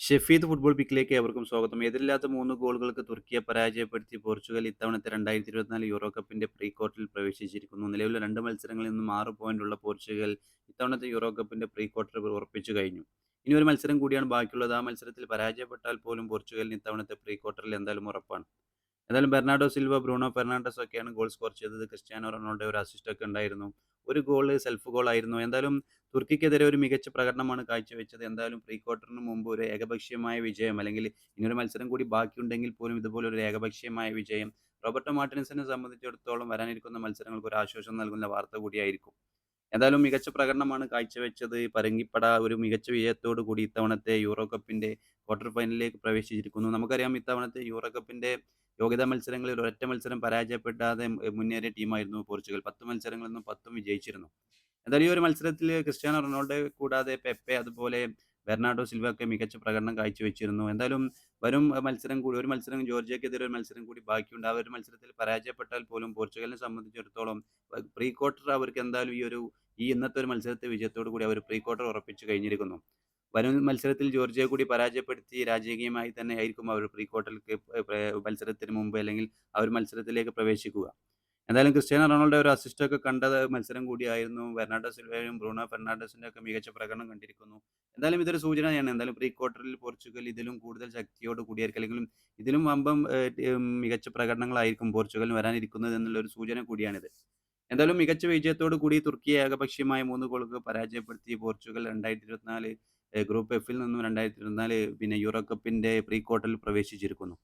Shefeed football പിക്കിലേക്ക് ഏവർക്കും സ്വാഗതം. എതിരില്ലാത്ത മൂന്ന് ഗോളുകൾക്ക് തുർക്കിയെ പരാജയപ്പെടുത്തി പോർച്ചുഗൽ ഇത്തവണത്തെ 2024 യൂറോ കപ്പിന്റെ പ്രീ ക്വാർട്ടറിൽ പ്രവേശിച്ചിരിക്കുന്നു. നിലവിലെ രണ്ട് മത്സരങ്ങളിൽ നിന്നും 6 പോയിന്റുള്ള പോർച്ചുഗൽ ഇത്തവണത്തെ യൂറോ കപ്പിന്റെ പ്രീ ക്വാർട്ടർ ഉറപ്പിച്ചു കഴിഞ്ഞു. ഇനി ഒരു മത്സരം കൂടിയാണ് ബാക്കിയുള്ളത്. ആ മത്സരത്തിൽ പരാജയപ്പെട്ടാൽ പോലും പോർച്ചുഗലിന് ഇത്തവണത്തെ പ്രീ ക്വാർട്ടറിൽ എന്തായാലും ഉറപ്പാണ്. എന്തായാലും ബെർണാഡോ സിൽവ, ബ്രൂണോ ഫെർണാണ്ടസ് ഒക്കെയാണ് ഗോൾ സ്കോർ ചെയ്തത്. ക്രിസ്ത്യാനോ റൊണാൾഡോ ഒരു അസിസ്റ്റ് ഒക്കെ ഉണ്ടായിരുന്നു. ഒരു ഗോൾ സെൽഫ് ഗോൾ ആയിരുന്നു. എന്തായാലും തുർക്കിക്കെതിരെ ഒരു മികച്ച പ്രകടനമാണ് കാഴ്ചവെച്ചത്. എന്തായാലും പ്രീ ക്വാർട്ടറിന് മുമ്പ് ഒരു ഏകപക്ഷീയമായ വിജയം അല്ലെങ്കിൽ ഇനിയൊരു മത്സരം കൂടി ബാക്കിയുണ്ടെങ്കിൽ പോലും ഇതുപോലെ ഒരു ഏകപക്ഷീയമായ വിജയം റോബർട്ടോ മാർട്ടിനസിനെ സംബന്ധിച്ചിടത്തോളം വരാനിരിക്കുന്ന മത്സരങ്ങൾക്ക് ഒരു ആശ്വാസം നൽകുന്ന വാർത്ത കൂടിയായിരിക്കും. എന്തായാലും മികച്ച പ്രകടനമാണ് കാഴ്ചവെച്ചത്. പരങ്കിപ്പട ഒരു മികച്ച വിജയത്തോടു കൂടി ഇത്തവണത്തെ യൂറോ കപ്പിന്റെ ക്വാർട്ടർ ഫൈനലിലേക്ക് പ്രവേശിച്ചിരിക്കുന്നു. നമുക്കറിയാം ഇത്തവണത്തെ യൂറോ കപ്പിന്റെ യോഗ്യതാ മത്സരങ്ങളിൽ ഒരൊറ്റ മത്സരം പരാജയപ്പെടാതെ മുന്നേറിയ ടീമായിരുന്നു പോർച്ചുഗൽ. 10 മത്സരങ്ങളിൽ നിന്നും 10ഉം വിജയിച്ചിരുന്നു. എന്തായാലും ഈ ഒരു മത്സരത്തിൽ ക്രിസ്ത്യാനോ റൊണാൾഡോ കൂടാതെ പെപ്പെ അതുപോലെ ബെർണാഡോ സിൽവ ഒക്കെ മികച്ച പ്രകടനം കാഴ്ചവെച്ചിരുന്നു. എന്തായാലും വരും മത്സരം കൂടി ഒരു മത്സരം ജോർജിയക്കെതിരെ ഒരു മത്സരം കൂടി ബാക്കിയുണ്ട്. ആ ഒരു മത്സരത്തിൽ പരാജയപ്പെട്ടാൽ പോലും പോർച്ചുഗലിനെ സംബന്ധിച്ചിടത്തോളം പ്രീ ക്വാർട്ടർ അവർക്ക് എന്തായാലും ഈ ഒരു ഈ ഇന്നത്തെ ഒരു മത്സരത്തെ വിജയത്തോടു കൂടി അവർ പ്രീ ക്വാർട്ടർ ഉറപ്പിച്ചു കഴിഞ്ഞിരിക്കുന്നു. വരും മത്സരത്തിൽ ജോർജിയെ കൂടി പരാജയപ്പെടുത്തി രാജകീയമായി തന്നെ ആയിരിക്കും അവർ പ്രീ ക്വാർട്ടറിലേക്ക് മത്സരത്തിന് മുമ്പ് അല്ലെങ്കിൽ ആ ഒരു മത്സരത്തിലേക്ക് പ്രവേശിക്കുക. എന്തായാലും ക്രിസ്ത്യാനോ റൊണാൾഡോ ഒരു അസിസ്റ്റ് ഒക്കെ കണ്ട മത്സരം കൂടിയായിരുന്നു. ബെർണാഡോ സിൽവയും ബ്രൂണോ ഫെർണാണ്ടസിന്റെ ഒക്കെ മികച്ച പ്രകടനം കണ്ടിരിക്കുന്നു. എന്തായാലും ഇതൊരു സൂചനയാണ്. എന്തായാലും പ്രീ ക്വാർട്ടറിൽ പോർച്ചുഗൽ ഇതിലും കൂടുതൽ ശക്തിയോട് കൂടിയായിരിക്കും അല്ലെങ്കിൽ ഇതിലും വമ്പം മികച്ച പ്രകടനങ്ങളായിരിക്കും പോർച്ചുഗലിന് വരാനിരിക്കുന്നത് എന്നുള്ള ഒരു സൂചന കൂടിയാണിത്. എന്തായാലും മികച്ച വിജയത്തോടു കൂടി തുർക്കിയെ ഏകപക്ഷീയമായ മൂന്ന് ഗോളുകൾ പരാജയപ്പെടുത്തി പോർച്ചുഗൽ 2024 ഗ്രൂപ്പ് എഫിൽ നിന്നും 2024 പിന്നെ യൂറോ കപ്പിന്റെ പ്രീ ക്വാർട്ടറിൽ പ്രവേശിച്ചിരിക്കുന്നു.